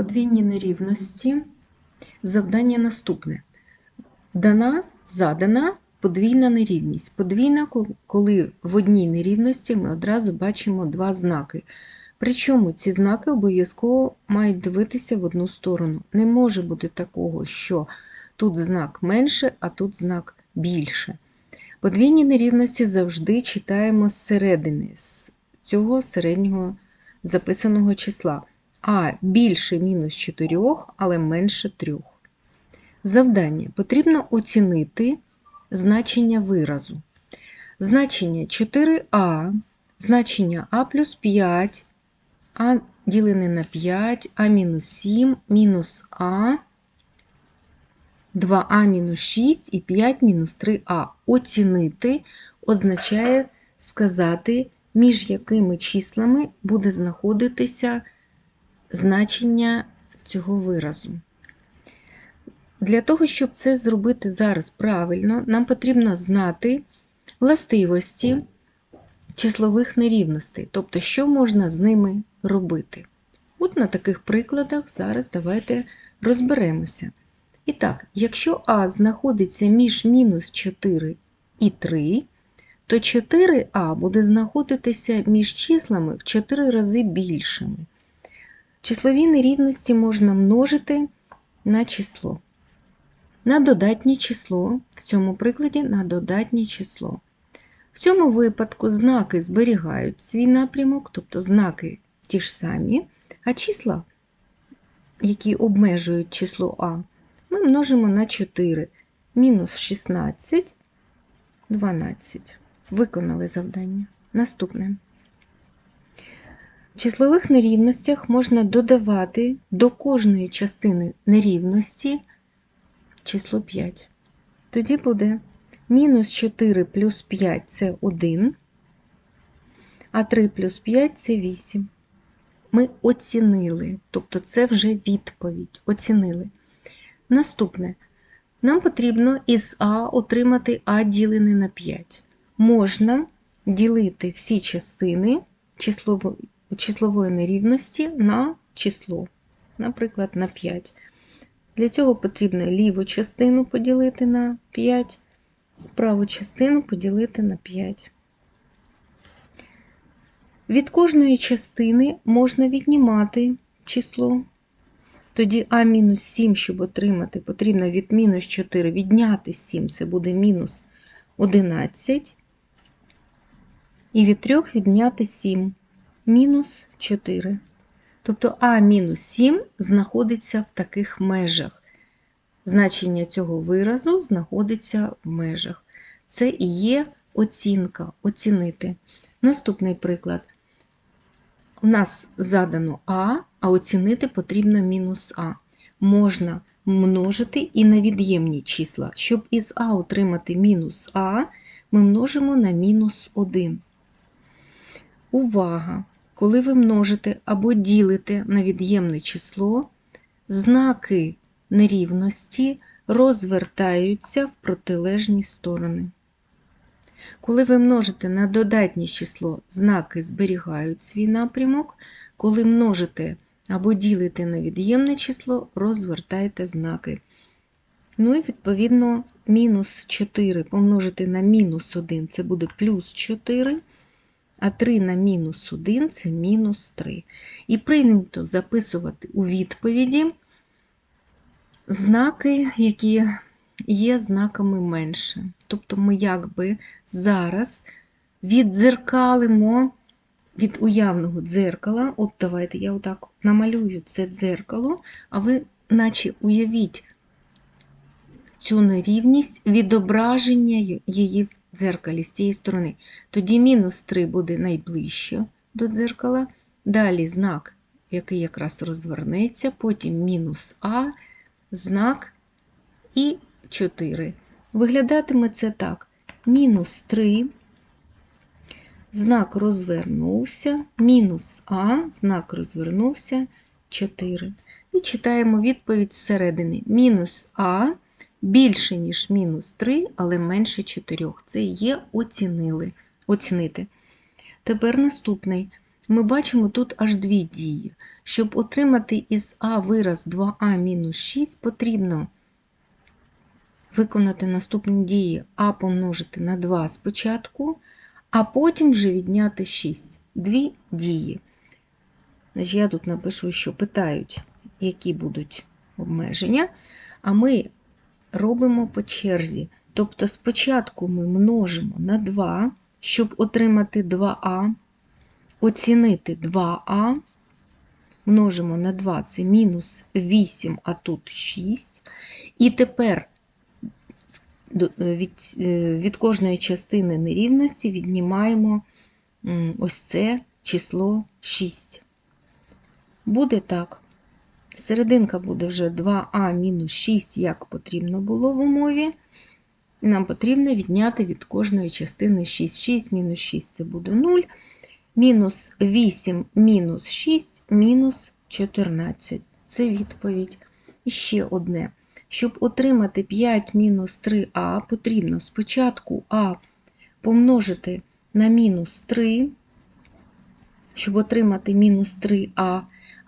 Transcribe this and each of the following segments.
Подвійні нерівності. Завдання наступне. Дана, задана подвійна нерівність. Подвійна, коли в одній нерівності ми одразу бачимо два знаки. Причому ці знаки обов'язково мають дивитися в одну сторону. Не може бути такого, що тут знак менше, а тут знак більше. Подвійні нерівності завжди читаємо зсередини, з цього середнього записаного числа. А більше мінус 4, але менше 3. Завдання. Потрібно оцінити значення виразу. Значення 4а, значення а плюс 5, а ділене на 5, а мінус 7, мінус а, 2а мінус 6 і 5 мінус 3а. Оцінити означає сказати, між якими числами буде знаходитися значення цього виразу. Для того, щоб це зробити зараз правильно, нам потрібно знати властивості числових нерівностей, тобто, що можна з ними робити. От на таких прикладах зараз давайте розберемося. І так, якщо А знаходиться між мінус 4 і 3, то 4а буде знаходитися між числами в 4 рази більшими. Числові нерівності можна множити на число. На додатнє число, в цьому прикладі на додатнє число. В цьому випадку знаки зберігають свій напрямок, тобто знаки ті ж самі, а числа, які обмежують число А, ми множимо на 4. Мінус 16, 12. Виконали завдання. Наступне. Числових нерівностях можна додавати до кожної частини нерівності число 5. Тоді буде мінус 4 плюс 5 це 1, а 3 плюс 5 це 8. Ми оцінили, тобто це вже відповідь. Оцінили. Наступне. Нам потрібно із А отримати А ділене на 5. Можна ділити всі частини числової, числової нерівності на число, наприклад, на 5. Для цього потрібно ліву частину поділити на 5, праву частину поділити на 5. Від кожної частини можна віднімати число. Тоді А-7, щоб отримати, потрібно від мінус 4 відняти 7, це буде мінус 11. І від 3 відняти 7, мінус 4. Тобто А мінус 7 знаходиться в таких межах. Значення цього виразу знаходиться в межах. Це і є оцінка, оцінити. Наступний приклад. У нас задано А, а оцінити потрібно мінус А. Можна множити і на від'ємні числа. Щоб із А отримати мінус А, ми множимо на мінус 1. Увага! Коли ви множите або ділите на від'ємне число, знаки нерівності розвертаються в протилежні сторони. Коли ви множите на додатнє число, знаки зберігають свій напрямок. Коли множите або ділите на від'ємне число, розвертайте знаки. Ну і відповідно мінус 4 помножити на мінус 1 це буде плюс 4, а 3 на мінус 1 це мінус 3. І прийнято записувати у відповіді знаки, які є знаками менше. Тобто ми якби зараз віддзеркалимо від уявного дзеркала. От давайте я отак намалюю це дзеркало, а ви, наче уявіть цю нерівність відображення її в дзеркалі з цієї сторони. Тоді мінус 3 буде найближче до дзеркала. Далі знак, який якраз розвернеться, потім мінус А, знак і 4. Виглядатиме це так: мінус 3, знак розвернувся, мінус А, знак розвернувся 4. І читаємо відповідь зсередини. Мінус А більше, ніж мінус 3, але менше 4. Це є оцінили. оцінити. Тепер наступний. ми бачимо тут аж дві дії. Щоб отримати із А вираз 2а мінус 6, потрібно виконати наступні дії А помножити на 2 спочатку, а потім вже відняти 6. Дві дії. Я тут напишу, що питають, які будуть обмеження, а ми робимо по черзі. Тобто спочатку ми множимо на 2, щоб отримати 2а, оцінити 2а, множимо на 2 це мінус 8, а тут 6. І тепер від, е, від кожної частини нерівності віднімаємо ось це число 6. Буде так. Серединка буде вже 2а мінус 6, як потрібно було в умові. І нам потрібно відняти від кожної частини 6. 6 мінус 6 це буде 0. Мінус 8 мінус 6 мінус 14. Це відповідь. І ще одне. Щоб отримати 5 мінус 3а, потрібно спочатку а помножити на мінус 3, щоб отримати мінус 3а,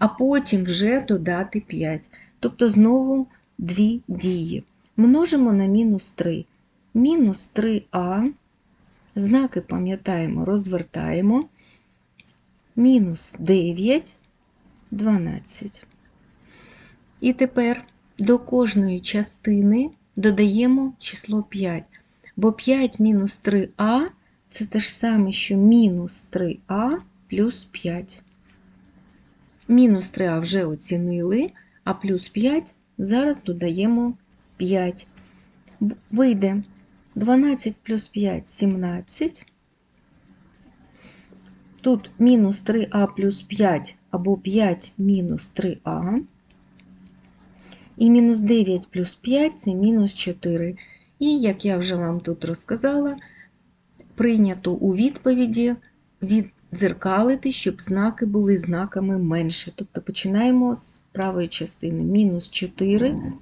а потім вже додати 5. Тобто знову дві дії. Множимо на мінус 3. Мінус 3а, знаки пам'ятаємо, розвертаємо. Мінус 9, 12. І тепер до кожної частини додаємо число 5. Бо 5 мінус 3а це те ж саме, що мінус 3а плюс 5. Мінус 3а вже оцінили, а плюс 5 зараз додаємо 5. Вийде 12 плюс 5 17. Тут мінус 3а плюс 5 або 5 мінус 3а. І мінус 9 плюс 5 це мінус 4. І, як я вже вам тут розказала, прийнято у відповіді віддзеркалити, щоб знаки були знаками менше. Тобто починаємо з правої частини. Мінус 4,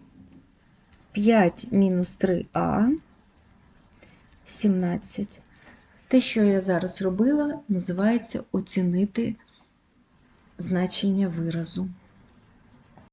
5 мінус 3а, 17. Те, що я зараз робила, називається оцінити значення виразу.